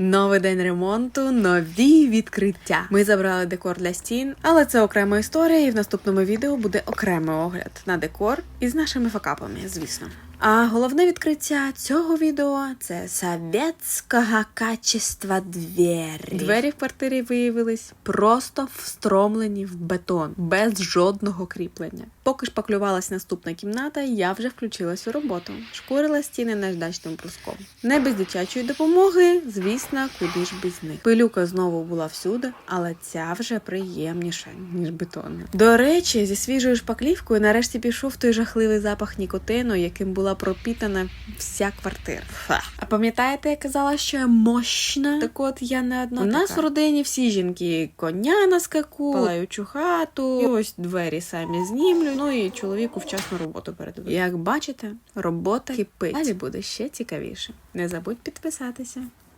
Новий день ремонту, нові відкриття. Ми забрали декор для стін, але це окрема історія, і в наступному відео буде окремий огляд на декор із нашими факапами, звісно. А головне відкриття цього відео це совєтського качества двері. Двері в квартирі виявились просто встромлені в бетон, без жодного кріплення. Поки шпаклювалась наступна кімната, я вже включилась у роботу. Шкурила стіни наждачним бруском. Не без дитячої допомоги, звісно, куди ж без них. Пилюка знову була всюди, але ця вже приємніша, ніж бетонна. До речі, зі свіжою шпаклівкою нарешті пішов той жахливий запах нікотину, яким була пропітана вся квартира. Фа. А пам'ятаєте, я казала, що я мощна? Так от я не одна. У нас в родині всі жінки коня на скаку, палаючу хату, і ось двері самі знімлю. Ну і чоловіку вчасно роботу передаю. Як бачите, робота кипить. Далі буде ще цікавіше. Не забудь підписатися.